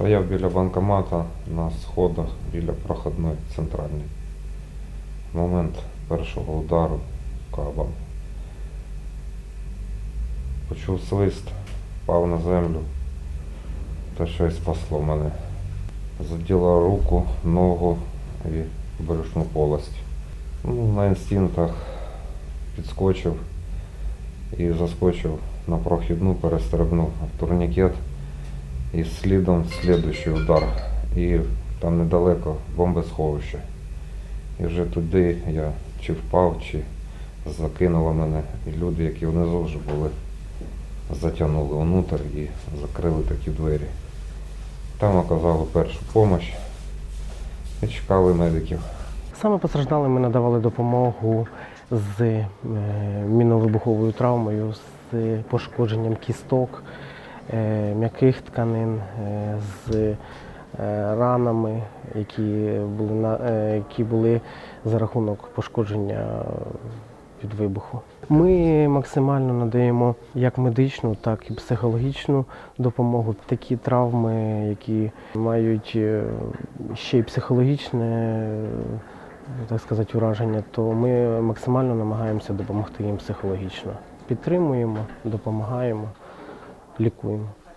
Стояв біля банкомата на сходах біля проходної центральної. В момент першого удару кабом. Почув свист, впав на землю. Те, що й спасло мене. Заділа руку, ногу і брюшну полость. Ну, на інстинктах підскочив і заскочив на прохідну, перестрибнув турнікет і слідом слідуючий удар. І там недалеко бомбосховище. І вже туди я чи впав, чи закинуло мене. І люди, які внизу вже були, затягнули внутрь і закрили такі двері. Там оказали першу допомогу і чекали медиків. Саме постраждалим ми надавали допомогу з е, міновибуховою травмою, з пошкодженням кісток, м'яких тканин, е, з е, ранами, які були, е, які були за рахунок пошкодження від вибуху. Ми максимально надаємо як медичну, так і психологічну допомогу. Такі травми, які мають е, ще й психологічне, е, так сказати, ураження, то ми максимально намагаємося допомогти їм психологічно. Підтримуємо, допомагаємо, лікуємо.